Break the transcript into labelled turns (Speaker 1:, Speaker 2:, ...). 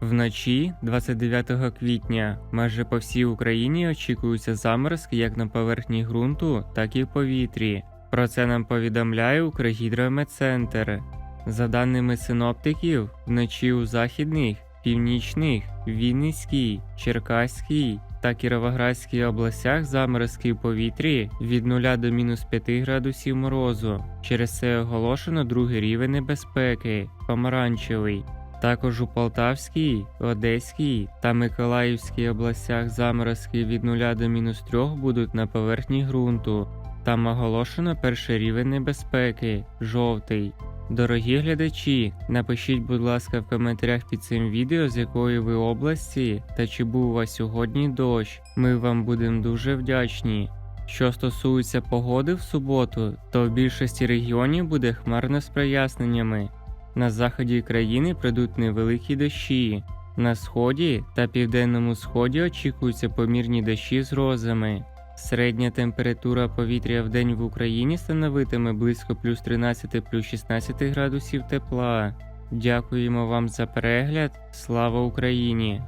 Speaker 1: Вночі, 29 квітня, майже по всій Україні очікуються заморозки як на поверхні ґрунту, так і в повітрі. Про це нам повідомляє Укргідрометцентр. За даними синоптиків, вночі у західних, північних, Вінницькій, Черкаській та Кіровоградській областях заморозки в повітрі від 0 до мінус 5 градусів морозу. Через це оголошено другий рівень небезпеки помаранчевий. Також у Полтавській, Одеській та Миколаївській областях заморозки від 0 до мінус 3 будуть на поверхні ґрунту. Там оголошено перший рівень небезпеки жовтий. Дорогі глядачі, напишіть, будь ласка, в коментарях під цим відео, з якої ви області та чи був у вас сьогодні дощ. Ми вам будемо дуже вдячні. Що стосується погоди в суботу, то в більшості регіонів буде хмарно з проясненнями. На заході країни прийдуть невеликі дощі. На сході та південному сході очікуються помірні дощі з грозами. Середня температура повітря в день в Україні становитиме близько плюс 13 плюс 16 градусів тепла. Дякуємо вам за перегляд. Слава Україні!